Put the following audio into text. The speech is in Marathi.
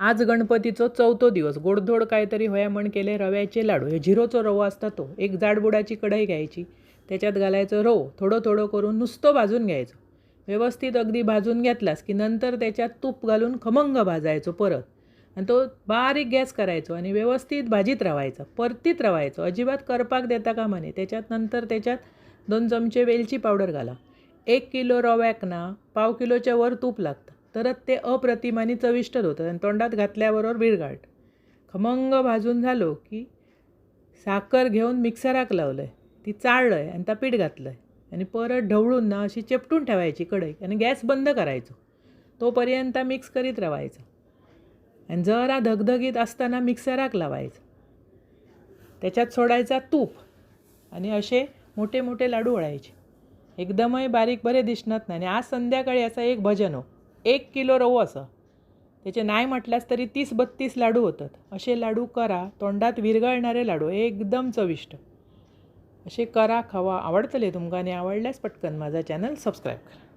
आज गणपतीचो चौथो दिवस. गोडधोड काहीतरी होया म्हण केले रव्याचे लाडू. हे झिरोचो रवो असता तो. एक जाडबुडाची कढई घ्यायची. त्याच्यात घालायचं रवो. थोडं थोडं करून नुसतं भाजून घ्यायचं. व्यवस्थित अगदी भाजून घेतलास की नंतर त्याच्यात तूप घालून खमंग भाजायचो परत. आणि तो बारीक गॅस करायचो आणि व्यवस्थित भाजीत रवायचा. परतीत रवायचो. अजिबात करपाक देता कामा नये. त्याच्यात नंतर त्याच्यात दोन चमचे वेलची पावडर घाला. एक किलो रव्याक ना पाव किलोच्या वर तूप लागतं. तरच ते अप्रतिम आणि चविष्ट होतं आणि तोंडात घातल्याबरोबर बिळगाट खमंग भाजून झालो की साखर घेऊन मिक्सराक लावलं आहे ती चाळलं आहे आणि त्या पीठ घातलं आहे आणि परत ढवळून ना अशी चेपटून ठेवायची कढई आणि गॅस बंद करायचो. तोपर्यंत मिक्स करीत राहायचं आणि जरा धगधगीत असताना मिक्सराक लावायचं. त्याच्यात सोडायचा तूप आणि असे मोठे मोठे लाडू वळायचे एकदमही बारीक बरे दिसणार नाही. आणि आज संध्याकाळी असा एक भजन हो. एक किलो रवो असं. त्याचे नाही म्हटल्यास तरी तीस बत्तीस लाडू होतात. असे लाडू करा तोंडात विरघळणारे लाडू एकदम चविष्ट. असे करा खावा आवडतले तुमका आणि आवडल्यास पटकन माझा चॅनल सबस्क्राईब करा.